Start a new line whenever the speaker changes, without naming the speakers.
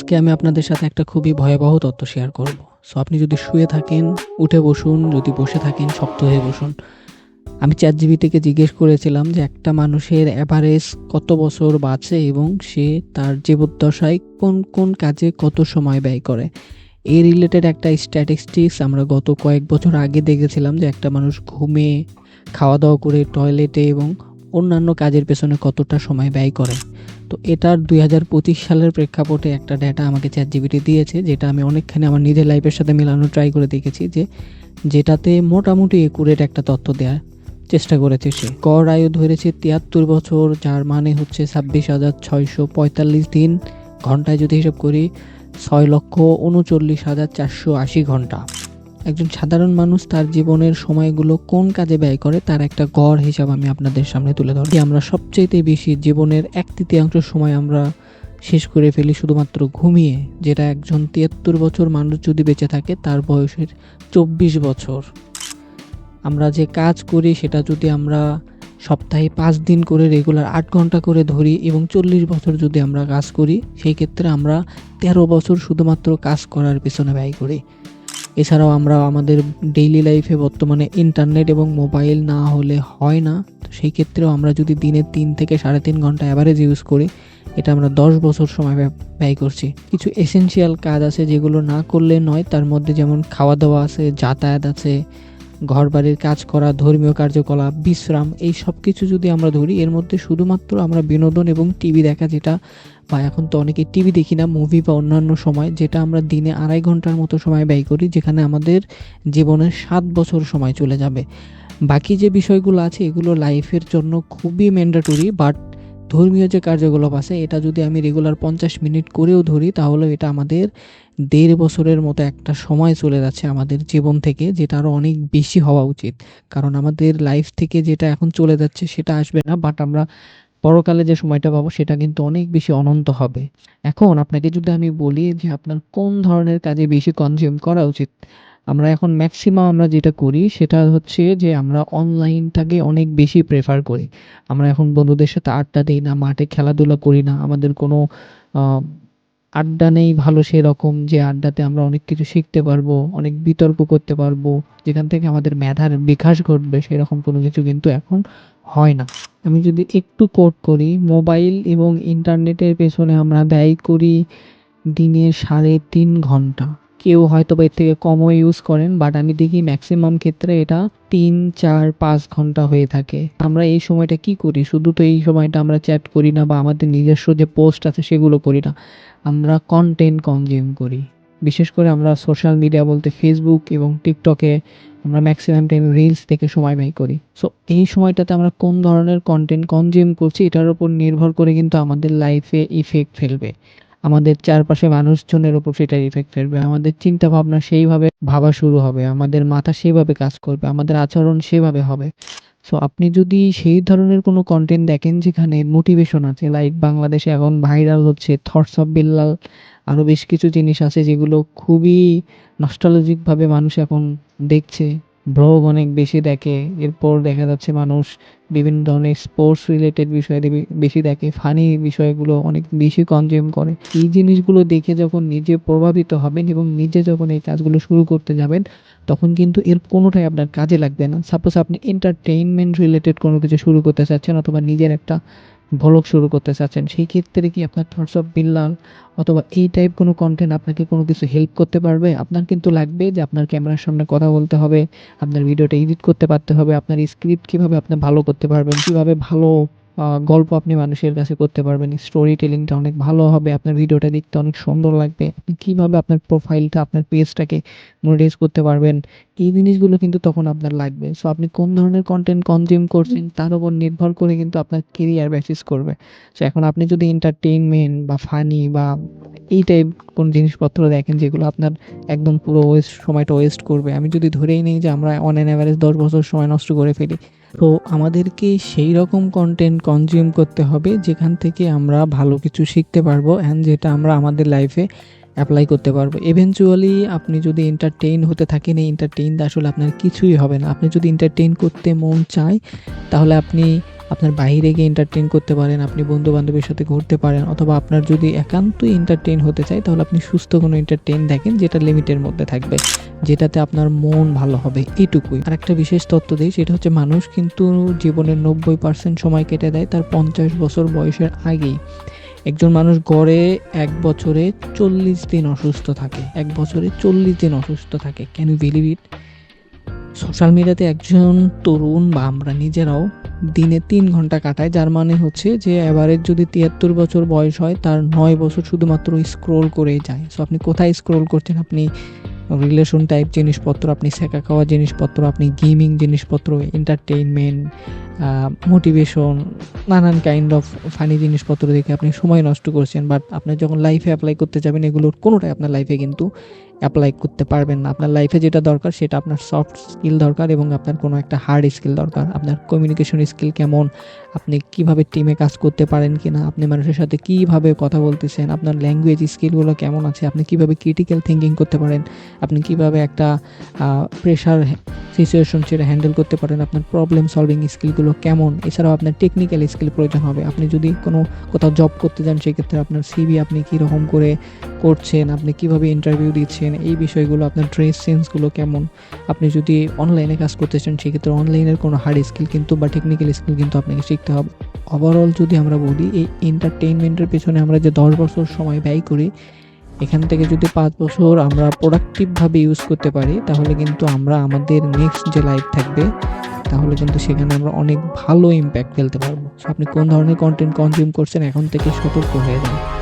আজকে আমি আপনাদের সাথে একটা খুবই ভয়াবহ তথ্য শেয়ার করব। সো আপনি যদি শুয়ে থাকেন, উঠে বসুন, যদি বসে থাকেন, শক্ত হয়ে বসুন। আমি চ্যাট জিবি থেকে জিজ্ঞেস করেছিলাম যে একটা মানুষের অ্যাভারেজ কত বছর বাঁচে এবং সে তার জীবদ্দশায় কোন কোন কাজে কত সময় ব্যয় করে। এই রিলেটেড একটা স্ট্যাটিস্টিক্স আমরা গত কয়েক বছর আগে দেখেছিলাম যে একটা মানুষ ঘুমে খাওয়া দাওয়া করে টয়লেটে এবং অন্যান্য কাজের পেছনে কতটা সময় ব্যয় করে। তো এটার দুই হাজার পঁচিশ সালের প্রেক্ষাপটে একটা ডেটা আমাকে চ্যাট জিবিটি দিয়েছে, যেটা আমি অনেকখানি আমার নিজের লাইফের সাথে মেলানো ট্রাই করে দেখেছি যে যেটাতে মোটামুটি একুরেট একটা তথ্য দেওয়ার চেষ্টা করেছে সে। গড় আয়ু ধরেছে তিয়াত্তর বছর, যার মানে হচ্ছে ছাব্বিশ হাজার ছয়শো পঁয়তাল্লিশ দিন। ঘন্টায় যদি হিসাব করি, ছয় লক্ষ উনচল্লিশ হাজার চারশো আশি ঘণ্টা। একজন সাধারণ মানুষ তার জীবনের সময়গুলো কোন কাজে ব্যয় করে তার একটা গড় হিসাব আমি আপনাদের সামনে তুলে ধরি আমরা সবচেয়ে বেশি জীবনের এক তৃতীয়াংশ সময় আমরা শেষ করে ফেলি শুধুমাত্র ঘুমিয়ে, যেটা একজন তিয়াত্তর বছর মানুষ যদি বেঁচে থাকে তার বয়সের চব্বিশ বছর। আমরা যে কাজ করি সেটা যদি আমরা সপ্তাহে পাঁচ দিন করে রেগুলার আট ঘণ্টা করে ধরি এবং চল্লিশ বছর যদি আমরা কাজ করি, সেই ক্ষেত্রে আমরা তেরো বছর শুধুমাত্র কাজ করার পিছনে ব্যয় করি। এছাড়াও আমরা আমাদের ডেইলি লাইফে বর্তমানে ইন্টারনেট এবং মোবাইল না হলে হয় না। তো সেই ক্ষেত্রেও আমরা যদি দিনে তিন থেকে সাড়ে তিন ঘণ্টা অ্যাভারেজ ইউজ করি, এটা আমরা দশ বছর সময় ব্যয়- করছি। কিছু এসেনশিয়াল কাজ আছে যেগুলো না করলে নয়, তার মধ্যে যেমন খাওয়া দাওয়া আছে, যাতায়াত আছে ঘর বাড়ির কাজ করা, ধর্মীয় কার্যকলাপ, বিশ্রাম, এই সব কিছু যদি আমরা ধরি, এর মধ্যে শুধুমাত্র আমরা বিনোদন এবং টিভি দেখা যেটা বা এখন তো অনেকে টিভি দেখি না মুভি বা অন্যান্য সময়, যেটা আমরা দিনে আড়াই ঘণ্টার মতো সময় ব্যয় করি, যেখানে আমাদের জীবনের সাত বছর সময় চলে যাবে। বাকি যে বিষয়গুলো আছে, এগুলো লাইফের জন্য খুবই ম্যান্ডেটরি বাট ধর্মীয় যে কার্যকলাপ আছে, এটা যদি আমি রেগুলার পঞ্চাশ মিনিট করেও ধরি, তাহলে এটা আমাদের দেড় বছরের মতো একটা সময় চলে যাচ্ছে আমাদের জীবন থেকে, যেটা আরও অনেক বেশি হওয়া উচিত। কারণ আমাদের লাইফ থেকে যেটা এখন চলে যাচ্ছে, সেটা আসবে না বাট আমরা পরকালে যে সময়টা পাবো, সেটা কিন্তু অনেক বেশি অনন্ত হবে। এখন আপনাকে যদি আমি বলি যে আপনার কোন ধরনের কাজে বেশি কনজিউম করা উচিত, আমরা এখন ম্যাক্সিমাম আমরা যেটা করি, সেটা হচ্ছে যে আমরা অনলাইনটাকে অনেক বেশি প্রেফার করি। আমরা এখন বন্ধুদের সাথে আড্ডা দিই না, মাঠে খেলাধুলা করি না, আমাদের কোনো আড্ডা নেই ভালো সেরকম যে আড্ডাতে আমরা অনেক কিছু শিখতে পারব, অনেক বিতর্ক করতে পারব, যেখান থেকে আমাদের মেধার বিকাশ ঘটবে, সেরকম কোনো কিছু কিন্তু এখন হয় না। আমি যদি একটু কোট করি মোবাইল এবং ইন্টারনেটের পেছনে আমরা ব্যয় করি দিনে সাড়ে তিন ঘণ্টা। কেউ হয়তো বা এর থেকে কমও ইউজ করেন বাট আমি দেখি ম্যাক্সিমাম ক্ষেত্রে এটা তিন, চার, পাঁচ ঘণ্টা হয়ে থাকে। আমরা এই সময়টা কি করি? শুধু তো এই সময়টা আমরা চ্যাট করি না বা আমাদের নিজস্ব যে পোস্ট আছে সেগুলো করি না। আমরা কন্টেন্ট কনজিউম করি। বিশেষ করে আমরা সোশ্যাল মিডিয়া বলতে ফেসবুক এবং টিকটকে আমরা ম্যাক্সিমাম টাইম রিলস থেকে সময় ব্যয় করি। সো এই সময়টাতে আমরা কোন ধরনের কন্টেন্ট কনজিউম করছি, এটার উপর নির্ভর করে কিন্তু আমাদের লাইফে ইফেক্ট ফেলবে। আমাদের চারপাশে মানুষজনের উপর সেটার ইফেক্ট ফেলবে। আমাদের চিন্তা ভাবনা সেইভাবে ভাবা শুরু হবে। আমাদের মাথা সেভাবে কাজ করবে। আমাদের আচরণ সেভাবে হবে। সো আপনি যদি সেই ধরনের কোনো কন্টেন্ট দেখেন যেখানে মোটিভেশন আছে লাইক বাংলাদেশে এখন ভাইরাল হচ্ছে থটস অফ বিল্লাল আরও বেশ কিছু জিনিস আছে যেগুলো খুবই নস্টালজিকভাবে মানুষ এখন দেখছে। ব্লগ অনেক বেশি দেখে, এরপর দেখা যাচ্ছে মানুষ বিভিন্ন ধরনের স্পোর্টস রিলেটেড বিষয় বেশি দেখে ফানি বিষয়গুলো অনেক বেশি কনজিউম করে। এই জিনিসগুলো দেখে যখন নিজে প্রভাবিত হবেন এবং নিজে যখন এই কাজগুলো শুরু করতে যাবেন, তখন কিন্তু এর কোনোটাই আপনার কাজে লাগবে না। সাপোজ আপনি এন্টারটেইনমেন্ট রিলেটেড কোনো কিছু শুরু করতে চাচ্ছেন অথবা নিজের একটা ভ্লগ শুরু করতে চাচ্ছেন, সেই ক্ষেত্রে কি আপনার থটস অফ বিল্লাল অথবা এই টাইপ কোনো কন্টেন্ট আপনাকে কোনো কিছু হেল্প করতে পারবে? আপনার কিন্তু লাগবে যে আপনার ক্যামেরার সামনে কথা বলতে হবে, আপনার ভিডিওটা এডিট করতে পারতে হবে, আপনার স্ক্রিপ্ট কীভাবে আপনি ভালো করতে পারবেন, কীভাবে ভালো গল্প আপনি মানুষের কাছে করতে পারবেন। স্টোরি টেলিংটা অনেক ভালো হবে, আপনার ভিডিওটা দেখতে অনেক সুন্দর লাগবে। আপনি কীভাবে আপনার প্রোফাইলটা আপনার পেজটাকে মনিটাইজ করতে পারবেন, এই জিনিসগুলো কিন্তু তখন আপনার লাগবে। সো আপনি কোন ধরনের কন্টেন্ট কনজিউম করছেন, তার উপর নির্ভর করে কিন্তু আপনার কেরিয়ার বেসিস করবে। সো এখন আপনি যদি এন্টারটেইনমেন্ট বা ফানি বা এই টাইপ কোন জিনিসপত্র দেখেন যেগুলো আপনার একদম পুরো ওয়েস্ট সময়টা ওয়েস্ট করবে। আমি যদি ধরেই নিই যে আমরা অন অ্যান অ্যাভারেজ দশ বছর সময় নষ্ট করে ফেলি। তো আমাদেরকে সেই রকম কন্টেন্ট কনজিউম করতে হবে যেখান থেকে আমরা ভালো কিছু শিখতে পারব অ্যান্ড যেটা আমরা আমাদের লাইফে অ্যাপ্লাই করতে পারব। এভেনচুয়ালি আপনি যদি এন্টারটেইন হতে থাকেন, এই এন্টারটেইন আসলে আপনার কিছুই হবে না। আপনি যদি এন্টারটেইন করতে মন চায়, তাহলে আপনি আপনার বাইরে গিয়ে এন্টারটেইন করতে পারেন, আপনি বন্ধু বান্ধবের সাথে ঘুরতে পারেন, অথবা আপনার যদি একান্তই এন্টারটেইন হতে চায়, তাহলে আপনি সুস্থ কোনো এন্টারটেইন দেখেন যেটা লিমিটের মধ্যে থাকবে, যেটাতে আপনার মন ভালো হবে এইটুকুই আর একটা বিশেষ তথ্য দিই, সেটা হচ্ছে মানুষ কিন্তু জীবনের নব্বই পার্সেন্ট সময় কেটে দেয় তার পঞ্চাশ বছর বয়সের আগেই। একজন মানুষ গড়ে এক বছরে চল্লিশ দিন অসুস্থ থাকে, এক বছরে চল্লিশ দিন অসুস্থ থাকে। Can you believe it social মিডিয়াতে একজন তরুণ বা আমরা নিজেরাও দিনে তিন ঘণ্টা কাটায়, যার মানে হচ্ছে যে অ্যাভারেজ যদি তিয়াত্তর বছর বয়স হয়, তার নয় বছর শুধুমাত্র স্ক্রোল করেই যায়। সো আপনি কোথায় স্ক্রোল করছেন? আপনি রিলেশন টাইপ জিনিসপত্র, আপনি শেখা খাওয়া জিনিসপত্র, আপনি গেমিং জিনিসপত্র এন্টারটেইনমেন্ট মোটিভেশন নানান কাইন্ড অফ ফানি জিনিসপত্র দেখে আপনি সময় নষ্ট করছেন বাট আপনি যখন লাইফে অ্যাপ্লাই করতে যাবেন এগুলোর কোনোটাই আপনার লাইফে কিন্তু অ্যাপ্লাই করতে পারবেন না। আপনার লাইফে যেটা দরকার, সেটা আপনার সফট স্কিল দরকার এবং আপনার কোনো একটা হার্ড স্কিল দরকার। আপনার কমিউনিকেশন স্কিল কেমন, আপনি কীভাবে টিমে কাজ করতে পারেন কি না আপনি মানুষের সাথে কীভাবে কথা বলতেছেন, আপনার ল্যাঙ্গুয়েজ স্কিলগুলো কেমন আছে, আপনি কীভাবে ক্রিটিক্যাল থিঙ্কিং করতে পারেন, আপনি কীভাবে একটা প্রেশার সিচুয়েশন সেটা হ্যান্ডেল করতে পারেন, আপনার প্রবলেম সলভিং স্কিলগুলো কেমন? এছাড়াও আপনার টেকনিক্যাল স্কিল প্রয়োজন হবে। আপনি যদি কোনো কোথাও জব করতে যান, সেক্ষেত্রে আপনার সিবি আপনি কীরকম করে করছেন, আপনি কীভাবে ইন্টারভিউ দিচ্ছেন, এই বিষয়গুলো, আপনার ড্রেস সেন্সগুলো কেমন? আপনি যদি অনলাইনে কাজ করতে চান, সেক্ষেত্রে অনলাইনের কোনো হার্ড স্কিল কিন্তু বা টেকনিক্যাল স্কিল কিন্তু আপনাকে শিখতে হবে। ওভারঅল যদি আমরা বলি, এই এন্টারটেইনমেন্টের পেছনে আমরা যে দশ বছর সময় ব্যয় করি, এখান থেকে যদি পাঁচ বছর আমরা প্রোডাক্টিভভাবে ইউজ করতে পারি, তাহলে কিন্তু আমরা আমাদের নেক্সট যে লাইফ থাকবে তাহলে কিন্তু সেখানে আমরা অনেক ভালো ইম্প্যাক্ট ফেলতে পারব। আপনি কোন ধরনের কন্টেন্ট কনজিউম করছেন, এখন থেকে সতর্ক হয়ে যান।